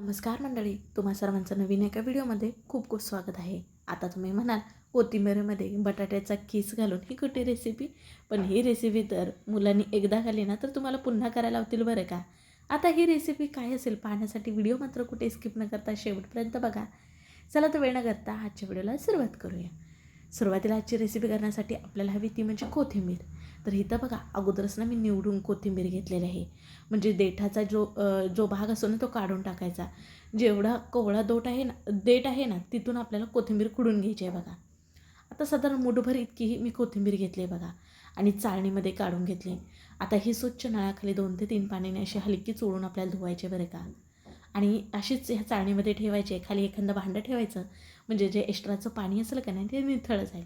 नमस्कार मंडळी तुम्हा सर्वांचं नवीन एका व्हिडिओमध्ये खूप खूप स्वागत आहे. आता तुम्ही म्हणाल कोथिंबीरमध्ये बटाट्याचा किस घालून ही कुठे रेसिपी पण ही रेसिपी तर मुलांनी एकदा खाली ना तर तुम्हाला पुन्हा करायला होतील बरं का? आता ही रेसिपी काय असेल पाहण्यासाठी व्हिडिओ मात्र कुठे स्किप न करता शेवटपर्यंत बघा. चला तर वेळ न करता आजच्या व्हिडिओला सुरुवात करूया. सुरुवातीला आजची रेसिपी करण्यासाठी आपल्याला हवी ती म्हणजे कोथिंबीर. तर इथं बघा अगोदरच ना मी निवडून कोथिंबीर घेतलेली आहे. म्हणजे देठाचा जो जो भाग असतो ना तो काढून टाकायचा. जेवढा कोवळा दोट आहे ना देठ आहे ना तिथून आपल्याला कोथिंबीर कुडून घ्यायची आहे बघा. आता साधारण मुठभर इतकीही मी कोथिंबीर घेतली आहे बघा. आणि चाळणीमध्ये काढून घेतली. आता ही स्वच्छ नळाखाली दोन ते तीन पाण्याने अशी हलकी चोळून आपल्याला धुवायचे बरं का. आणि अशीच ह्या चाळणीमध्ये ठेवायची खाली एखादं भांडं ठेवायचं. म्हणजे जे एक्स्ट्राचं पाणी असेल का नाही ते निथळ जाईल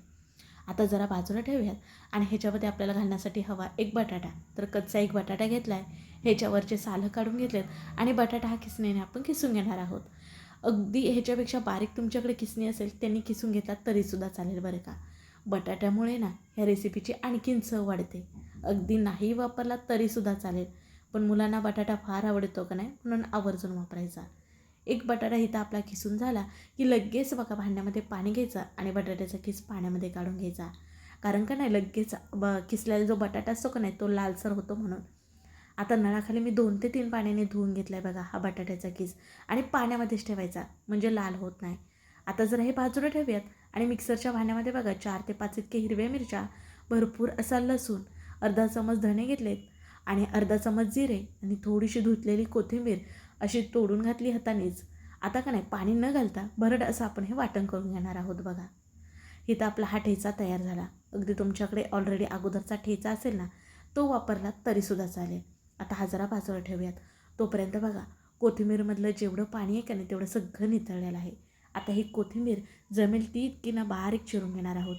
आता जरा बाजूला ठेवूयात. आणि ह्याच्यामध्ये आपल्याला घालण्यासाठी हवा एक बटाटा. तर कच्चा एक बटाटा घेतला आहे ह्याच्यावरचे सालं काढून घेतलेत. आणि बटाटा हा किसणीने आपण किसून घेणार आहोत. अगदी ह्याच्यापेक्षा बारीक तुमच्याकडे किसणी असेल त्यांनी किसून घेतला तरीसुद्धा चालेल बरं का. बटाट्यामुळे ना ह्या रेसिपीची आणखीन चव वाढते. अगदी नाही वापरला तरीसुद्धा चालेल. पण मुलांना बटाटा फार आवडतो का नाही म्हणून आवर्जून वापरायचा. एक बटाटा इथं आपला खिसून झाला की लगेच बघा भांड्यामध्ये पाणी घ्यायचं आणि बटाट्याचा खिस पाण्यामध्ये काढून घ्यायचा. कारण का नाही लगेच ब किसलेला जो बटाटा असतो का नाही तो लालसर होतो म्हणून. आता नळाखाली मी दोन ते तीन पाण्याने धुवून घेतला आहे बघा हा बटाट्याचा किस आणि पाण्यामध्येच ठेवायचा म्हणजे लाल होत नाही. आता जरा हे बाजूला ठेवूयात आणि मिक्सरच्या भांड्यामध्ये बघा चार ते पाच इतके हिरव्या मिरच्या भरपूर असा लसूण अर्धा चमच धणे घेतलेत आणि अर्धा चमच जिरे आणि थोडीशी धुतलेली कोथिंबीर अशी तोडून घातली हातानेच. आता का नाही पाणी न घालता भरड असं आपण हे वाटण करून घेणार आहोत बघा. इथं आपला हा ठेचा तयार झाला. अगदी तुमच्याकडे ऑलरेडी अगोदरचा ठेचा असेल ना तो वापरला तरीसुद्धा चालेल. आता हा जरा बाजूला ठेवूयात. तोपर्यंत बघा कोथिंबीरमधलं जेवढं पाणी आहे का नाही तेवढं सगळं नितळलेलं आहे. आता ही कोथिंबीर जमेल ती इतकी ना बारीक चिरून घेणार आहोत.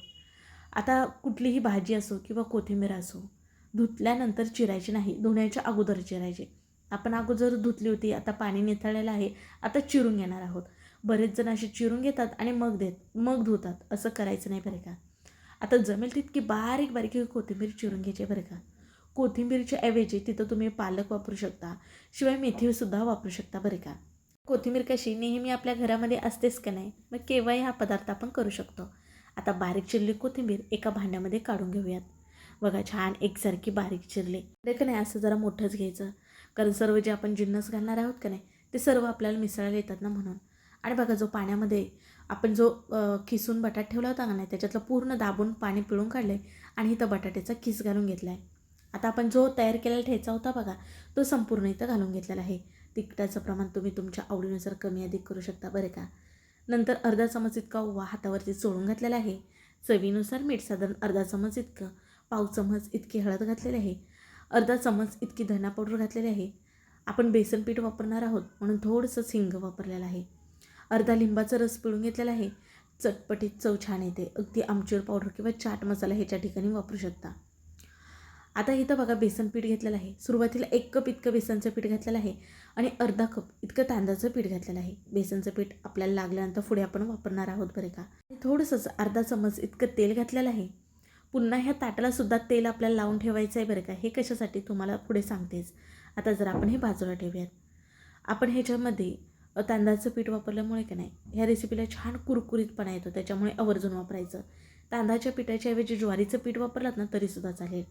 आता कुठलीही भाजी असो किंवा कोथिंबीर असो धुतल्यानंतर चिरायची नाही धुण्याच्या अगोदर चिरायची. आपण अगोदर धुतली होती आता पाणी निथळलेलं आहे आता चिरून घेणार आहोत. बरेच जण असे चिरून घेतात आणि मग देत मग धुतात. असं करायचं नाही बरं का? आता जमेल तितकी बारीक बारीक कोथिंबीर चिरून घ्यायची बरं का? कोथिंबीरच्या ऐवजी तिथं तुम्ही पालक वापरू शकता शिवाय मेथीसुद्धा वापरू शकता बरं का? कोथिंबीर कशी नेहमी आपल्या घरामध्ये असतेच का नाही? मग केव्हाही हा पदार्थ आपण करू शकतो. आता बारीक चिरली कोथिंबीर एका भांड्यामध्ये काढून घेऊयात. बघा छान एकसारखी बारीक चिरली. ते का नाही असं जरा मोठंच घ्यायचं. कारण सर्व जे आपण जिन्नस घालणार आहोत का नाही ते सर्व आपल्याला मिसळायला येतात ना म्हणून. आणि बघा जो पाण्यामध्ये आपण जो खिसून बटाट ठेवला होता का नाही त्याच्यातलं पूर्ण दाबून पाणी पिळून काढलं आहे आणि इथं बटाट्याचा खिस घालून घेतला आहे आता आपण जो तयार केलेला ठेचा होता बघा तो संपूर्ण इथं घालून घेतलेला आहे. तिखटाचं प्रमाण तुम्ही तुमच्या आवडीनुसार कमी अधिक करू शकता बरं का. नंतर अर्धा चमच इतका ओवा हातावरती चोळून घातलेला आहे. चवीनुसार मीठ साधारण अर्धा चमच इतकं पाव चमच इतकी हळद घातलेली आहे. अर्धा चमच इतकी धना पावडर घातलेली आहे. आपण बेसन पीठ वापरणार आहोत म्हणून थोडंसं हिंग वापरलेलं आहे. अर्धा लिंबाचा रस पिळून घेतलेला आहे. चटपटीत चव छान येते. अगदी आमचूर पावडर किंवा चाट मसाला ह्याच्या ठिकाणी वापरू शकता. आता इथं बघा बेसन पीठ घेतलेलं आहे. सुरुवातीला एक कप इतकं बेसनचं पीठ घातलेलं आहे आणि अर्धा कप इतकं तांदळाचं पीठ घातलेलं आहे. बेसनचं पीठ आपल्याला लागल्यानंतर पुढे आपण वापरणार आहोत बरे का? थोडंसंच अर्धा चमच इतकं तेल घातलेलं आहे. पुन्हा ह्या ताटालासुद्धा तेल आपल्याला लावून ठेवायचं आहे बरं का? हे कशासाठी तुम्हाला पुढे सांगतेच. आता जर आपण हे बाजूला ठेवूयात. आपण ह्याच्यामध्ये तांदळाचं पीठ वापरल्यामुळे का नाही ह्या रेसिपीला छान कुरकुरीतपणा येतो. त्याच्यामुळे आवर्जून वापरायचं. तांदळाच्या पिठाच्या ऐवजी ज्वारीचं पीठ वापरलात ना तरीसुद्धा चालेल.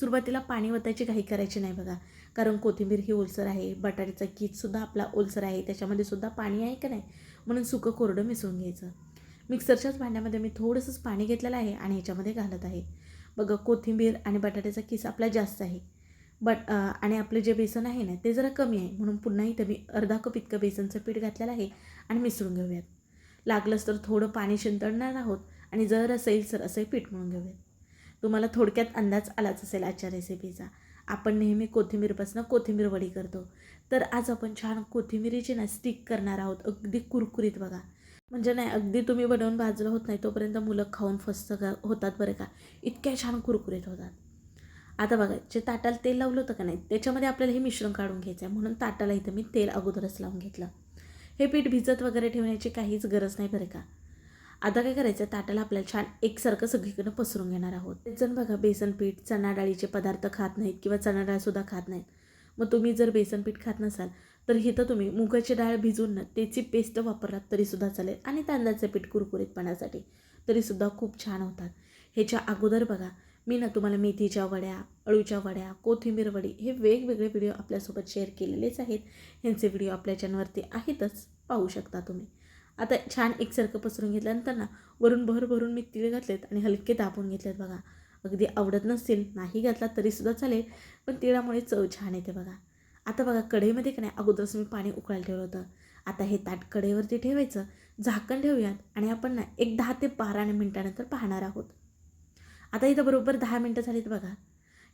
सुरुवातीला पाणी वतायची घाई करायची नाही बघा. कारण कोथिंबीर ही ओलसर आहे. बटाट्याचा कीटसुद्धा आपला ओलसर आहे. त्याच्यामध्ये सुद्धा पाणी आहे का नाही? म्हणून सुकं कोरडं मिसळून घ्यायचं. मिक्सरच्याच भांड्यामध्ये मी थोडंसंच पाणी घेतलेलं आहे आणि ह्याच्यामध्ये घालत आहे. बघा कोथिंबीर आणि बटाट्याचा किस आपला जास्त आहे. बट आणि आपलं जे बेसन आहे ना ते जरा कमी आहे. म्हणून पुन्हा इथं मी अर्धा कप इतकं बेसनचं पीठ घातलेलं आहे आणि मिसळून घेऊयात. लागलंच तर थोडं पाणी शिंतळणार आहोत आणि जर असेल सर असं पीठ म्हणून घेऊयात. तुम्हाला थोडक्यात अंदाज आलाच असेल आजच्या रेसिपीचा आपण नेहमी कोथिंबीरपासून कोथिंबीर वडी करतो. तर आज आपण छान कोथिंबीरीची ना स्टिक करणार आहोत. अगदी कुरकुरीत बघा. म्हणजे नाही अगदी तुम्ही बनवून भाजलं होत नाही तोपर्यंत मुलं खाऊन फस्त का होतात बरं का. इतक्या छान कुरकुरीत होतात. आता बघा जे ताटाला तेल लावलं होतं का नाही त्याच्यामध्ये आपल्याला हे मिश्रण काढून घ्यायचं आहे. म्हणून ताटाला इथं मी तेल अगोदरच लावून घेतलं. हे पीठ भिजत वगैरे ठेवण्याची काहीच गरज नाही बरं का. आता काय करायचं ताटाला आपल्याला छान एकसारखं सगळीकडनं पसरून घेणार आहोत. तेच जण बघा बेसन पीठ चणा डाळीचे पदार्थ खात नाहीत किंवा चणा डाळसुद्धा खात नाहीत. मग तुम्ही जर बेसन पीठ खात नसाल तर इथं तुम्ही मुगाची डाळ भिजवून ना त्याची पेस्ट वापरलात तरीसुद्धा चालेल. आणि तांदळाचं पीठ कुरकुरीतपणासाठी तरीसुद्धा खूप छान होतात. ह्याच्या अगोदर बघा मी ना तुम्हाला मेथीच्या वड्या अळूच्या वड्या कोथिंबीर वडी हे वेगवेगळे व्हिडिओ आपल्यासोबत शेअर केलेलेच आहेत. ह्यांचे व्हिडिओ आपल्या चॅनलवरती आहेतच पाहू शकता तुम्ही. आता छान एकसारखं पसरून घेतल्यानंतर ना वरून भर भरून मी तीळ घातलेत आणि हलके दाबून घेतलेत बघा. अगदी आवडत नसतील नाही घातला तरीसुद्धा चालेल पण तिळामुळे चव छान येते बघा. आता बघा कढईमध्ये का नाही अगोदरच मी पाणी उकळायला ठेवलं होतं. आता हे ताट कढईवरती ठेवायचं झाकण ठेवूयात आणि आपण ना एक दहा ते बारा मिनटानंतर पाहणार आहोत. आता इथं बरोबर दहा मिनटं झालीत बघा.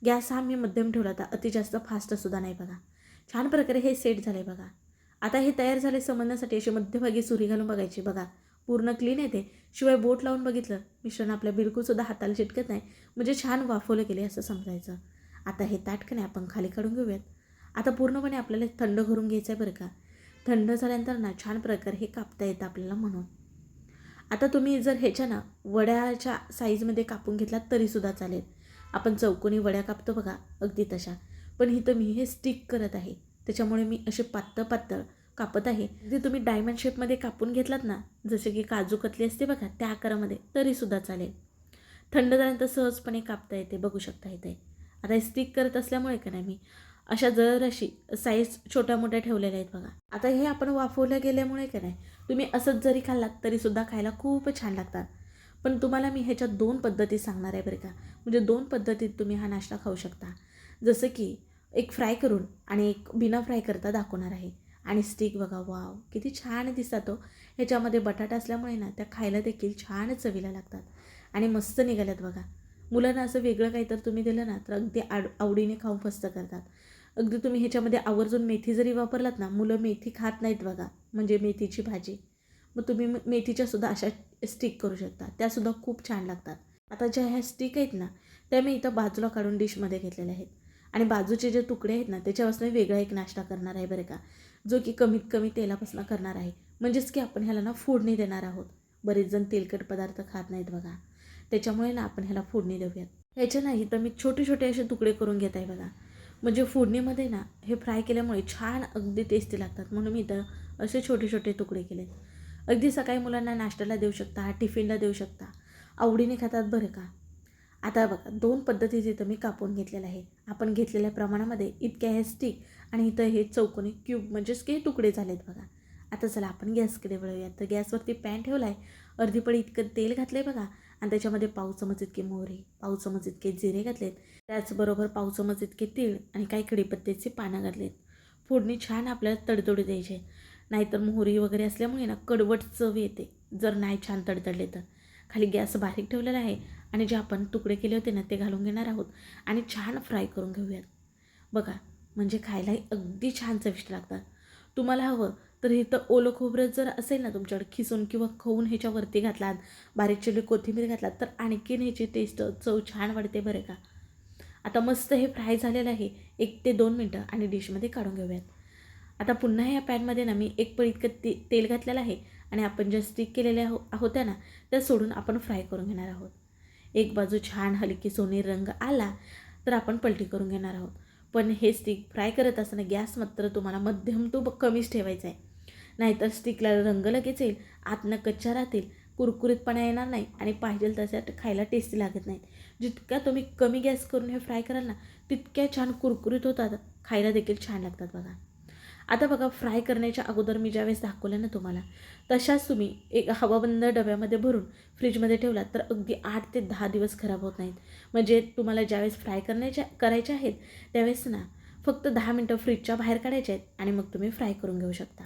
गॅस हा मी मध्यम ठेवला होता अति जास्त फास्टसुद्धा नाही बघा. छान प्रकारे हे सेट झालं आहे बघा. आता हे तयार झाले समजण्यासाठी अशी मध्यभागी सुरी घालून बघायची बघा. पूर्ण क्लीन येते शिवाय बोट लावून बघितलं मिश्रण आपल्या बिलकुलसुद्धा हाताला चिटकत नाही. म्हणजे छान वाफवलं गेले असं समजायचं. आता हे ताटकणे आपण खाली काढून घेऊयात. आता पूर्णपणे आपल्याला थंड करून घ्यायचं आहे बरं का. थंड झाल्यानंतर ना छान प्रकारे हे कापता येतं आपल्याला म्हणून. आता तुम्ही जर ह्याच्या ना वड्याच्या साईजमध्ये कापून घेतलात तरीसुद्धा चालेल. आपण चौकोनी वड्या कापतो बघा अगदी तशा. पण इथं मी हे स्टिक करत आहे. त्याच्यामुळे मी असे पातळ पातळ कापत आहे. जे तुम्ही डायमंड शेपमध्ये कापून घेतलात ना जसे की काजू कतली असते बघा त्या आकारामध्ये तरीसुद्धा चालेल. थंड झाल्यानंतर सहजपणे कापता येते बघू शकता येते आता हे स्टिक करत असल्यामुळे का नाही मी अशा जरशी साईज छोट्या मोठ्या ठेवलेल्या आहेत बघा. आता हे आपण वाफवलं गेल्यामुळे का नाही तुम्ही असंच जरी खाल्लात तरीसुद्धा खायला खूप छान लागतात. पण तुम्हाला मी ह्याच्या दोन पद्धती सांगणार आहे बरं का. म्हणजे दोन पद्धतीत तुम्ही हा नाश्ता खाऊ शकता. जसं की एक फ्राय करून आणि एक बिना फ्राय करता दाखवणार आहे. आणि स्टिक बघा वाव किती छान दिसतात तो ह्याच्यामध्ये बटाटा असल्यामुळे ना त्या खायला देखील छान चवीला लागतात. आणि मस्त निघाल्यात बघा. मुलांना असं वेगळं काही तर तुम्ही दिलं ना तर अगदी आड आवडीने खाऊन फस्त करतात. अगदी तुम्ही ह्याच्यामध्ये आवर्जून मेथी जरी वापरलात ना मुलं मेथी खात नाहीत बघा म्हणजे मेथीची भाजी. मग तुम्ही मेथीच्या सुद्धा अशा स्टिक करू शकता. त्यासुद्धा खूप छान लागतात. आता ज्या ह्या स्टिक आहेत ना त्या मी इथं बाजूला काढून डिशमध्ये घेतलेल्या आहेत. आणि बाजूचे जे तुकडे आहेत ना त्याच्यापासून वेगळा एक नाश्ता करणार आहे बरं का. जो की कमीत कमी तेलापासून करणार आहे. म्हणजेच की आपण ह्याला ना फोडणी देणार आहोत. बरेच जण तेलकट पदार्थ खात नाहीत बघा. त्याच्यामुळे ना आपण ह्याला फोडणी देऊयात. ह्याच्या नाही तर मी छोटे छोटे असे तुकडे करून घेत आहे बघा. म्हणजे फोडणीमध्ये ना हे फ्राय केल्यामुळे छान अगदी टेस्टी लागतात. म्हणून मी इथं असे छोटे छोटे तुकडे केले अगदी सकाळी मुलांना नाश्त्याला देऊ शकता टिफिनला देऊ शकता. आवडीने खातात बरं का? आता बघा दोन पद्धती इथं मी कापून घेतलेलं आहे आपण घेतलेल्या प्रमाणामध्ये इतक्या हे स्टिक आणि इथं हे चौकोनी क्यूब म्हणजेच की तुकडे झालेत बघा. आता चला आपण गॅसकडे वळूया तर गॅसवरती पॅन ठेवला आहे अर्धी पडी इतकं तेल घातलं आहे बघा. आणि त्याच्यामध्ये पाव चमच इतके मोहरी पाव चमच इतके जिरे घातलेत त्याचबरोबर पाव चमच इतके तीळ आणि काही कडीपत्त्याचे पानं घातलेत. फोडणी छान आपल्याला तडतडू द्यायचे नाहीतर मोहरी वगैरे असल्यामुळे ना कडवट चव येते. जर नाही छान तडतडले तर. खाली गॅस बारीक ठेवलेला आहे आणि जे आपण तुकडे केले होते ना ते घालून घेणार आहोत आणि छान फ्राय करून घेऊयात. बघा म्हणजे खायलाही अगदी छान चविष्ट लागतात. तुम्हाला हवं तर इथं ओलं खोबरं जर असेल ना तुमच्याकडे खिसून किंवा खवून ह्याच्यावरती घातलात बारीक चिरली कोथिंबीर घातलात तर आणखीन ह्याची टेस्ट चव छान वाढते बरं का. आता मस्त हे फ्राय झालेलं आहे. एक ते दोन मिनटं आणि डिशमध्ये काढून घेऊयात. आता पुन्हा या पॅनमध्ये ना मी एक पळी इतकं ते तेल घातलेलं आहे आणि आपण ज्या स्टिक केलेल्या हो होत्या ना त्या सोडून आपण फ्राय करून घेणार आहोत. एक बाजू छान हलकी सोने रंग आला तर आपण पलटी करून घेणार आहोत. पण हे स्टिक फ्राय करत असताना गॅस मात्र तुम्हाला मध्यम तो कमीच ठेवायचा आहे. नाहीतर स्टिकला रंग लगेच येईल. आतनं कच्च्या राहतील. कुरकुरीतपणा येणार नाही आणि पाहिजे तशा खायला टेस्टी लागत नाहीत. जितका तुम्ही कमी गॅस करून हे फ्राय कराल ना तितक्या छान कुरकुरीत होतात. खायला देखील छान लागतात बघा. आता बघा फ्राय करण्याच्या अगोदर मी ज्यावेळेस दाखवलं ना तुम्हाला तशाच तुम्ही एक हवाबंद डब्यामध्ये भरून फ्रीजमध्ये ठेवलात तर अगदी आठ ते दहा दिवस खराब होत नाहीत. म्हणजे तुम्हाला ज्यावेळेस फ्राय करण्याच्या करायच्या आहेत त्यावेळेस ना फक्त दहा मिनटं फ्रीजच्या बाहेर काढायचे आहेत आणि मग तुम्ही फ्राय करून घेऊ शकता.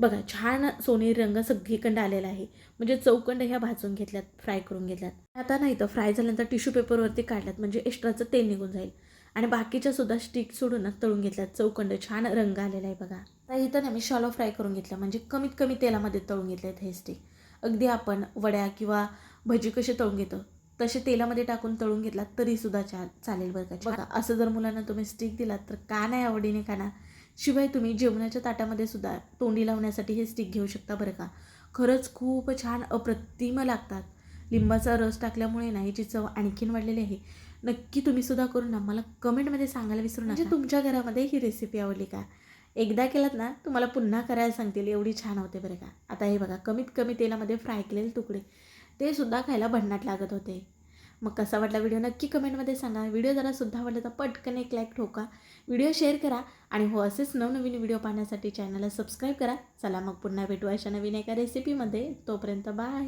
बघा छान सोनेरी रंग सगळीकडं आलेला आहे. म्हणजे चौकंड ह्या भाजून घेतल्यात फ्राय करून घेतल्यात. आता नाही तर फ्राय झाल्यानंतर टिश्यू पेपरवरती काढल्यात म्हणजे एक्स्ट्राचं तेल निघून जाईल. आणि बाकीच्या सुद्धा स्टिक सोडून तळून घेतल्यात. चौकंड छान रंग आलेला आहे बघा. तर इथं ना मी शॉलो फ्राय करून घेतला म्हणजे कमीत कमी तेलामध्ये तळून घेतलेत हे स्टिक अगदी आपण वड्या किंवा भजी कसे तळून घेतो तसे तेलामध्ये टाकून तळून घेतलात तरीसुद्धा चा चालेल बरं का? बघा असं जर मुलांना तुम्ही स्टिक दिलात तर का नाही आवडीने खाणार? शिवाय तुम्ही जेवणाच्या ताटामध्ये सुद्धा तोंडी लावण्यासाठी हे स्टिक घेऊ शकता बरं का. खरंच खूप छान अप्रतिम लागतात. लिंबाचा रस टाकल्यामुळे ना याची चव आणखीन वाढलेली आहे. नक्की तुम्ही सुद्धा करून ना मला कमेंटमध्ये सांगायला विसरू नका. म्हणजे तुमच्या घरामध्ये ही रेसिपी आवडली का? एकदा केलात ना तुम्हाला पुन्हा करायला सांगतील एवढी छान होते बरं का. आता हे बघा कमीत कमी तेलामध्ये फ्राय केलेले तुकडे ते सुद्धा खायला भन्नाट लागत होते. मग कसा वाटला व्हिडिओ नक्की कमेंटमध्ये सांगा. व्हिडिओ जरा सुद्धा आवडला तर पटकन एक लाईक ठोका. व्हिडिओ शेअर करा आणि हो असेच नवनवीन व्हिडिओ पाहण्यासाठी चॅनलला सबस्क्राईब करा. चला मग पुन्हा भेटू अशा नवीन एका रेसिपीमध्ये तोपर्यंत बाय